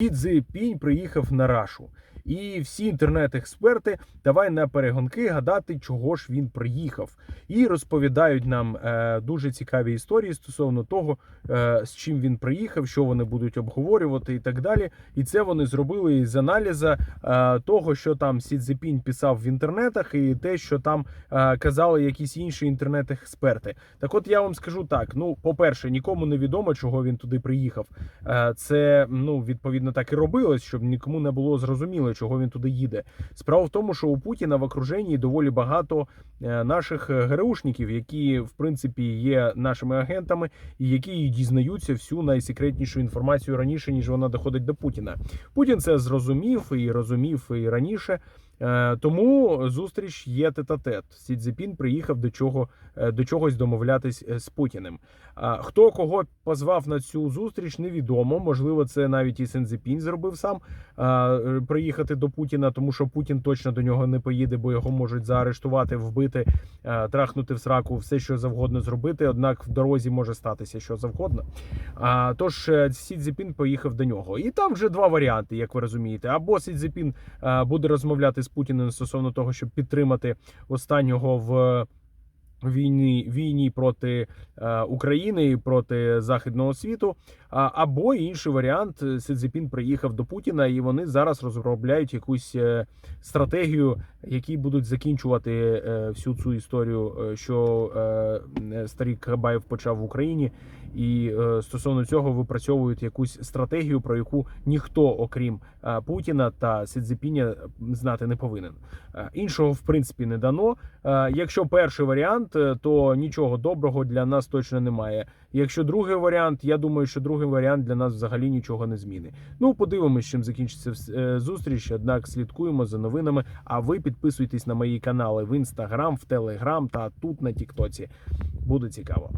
Сі Цзепінь приїхав на рашу. І всі інтернет-експерти давай на перегонки гадати, чого ж він приїхав, і розповідають нам е, дуже цікаві історії стосовно того, е, з чим він приїхав, що вони будуть обговорювати, і так далі. І це вони зробили із аналізу е, того, що там Сі Цзепінь писав в інтернетах, і те, що там е, казали якісь інші інтернет-експерти. Так, от я вам скажу так: ну, по-перше, нікому не відомо, чого він туди приїхав. Е, Це ну відповідно так і робилось, щоб нікому не було зрозуміло, чого він туди їде. Справа в тому, що у Путіна в окруженні доволі багато е, наших е, ГРУшників, які в принципі є нашими агентами, і які дізнаються всю найсекретнішу інформацію раніше, ніж вона доходить до Путіна. Путін це зрозумів і розумів і раніше. Е, Тому зустріч є тет-а-тет. Сі Цзепін приїхав до чого е, до чогось домовлятись е, з Путіним. Хто кого позвав на цю зустріч, невідомо. Можливо, це навіть і Сензепінь зробив сам приїхати до Путіна, тому що Путін точно до нього не поїде, бо його можуть заарештувати, вбити, трахнути в сраку, все що завгодно зробити. Однак в дорозі може статися що завгодно. Тож Сі Цзепін поїхав до нього. І там вже два варіанти, як ви розумієте. Або Сі Цзепін буде розмовляти з Путіним стосовно того, щоб підтримати останнього в. Війні війні проти е, України і проти західного світу. А, або інший варіант е, Си Цзепін приїхав до Путіна, і вони зараз розробляють якусь е, стратегію, які будуть закінчувати е, всю цю історію, е, що е, старий Кабаєв почав в Україні, і е, стосовно цього випрацьовують якусь стратегію, про яку ніхто, окрім е, Путіна та Си Цзепіня, знати не повинен. Е, Іншого в принципі не дано. Е, Якщо перший варіант, е, то нічого доброго для нас точно немає. Якщо другий варіант, я думаю, що другий варіант для нас взагалі нічого не зміни. Ну, подивимось, чим закінчиться е, зустріч. Однак слідкуємо за новинами. А ви підписуйтесь на мої канали в інстаграм, в телеграм та тут на Тіктоці. Буде цікаво.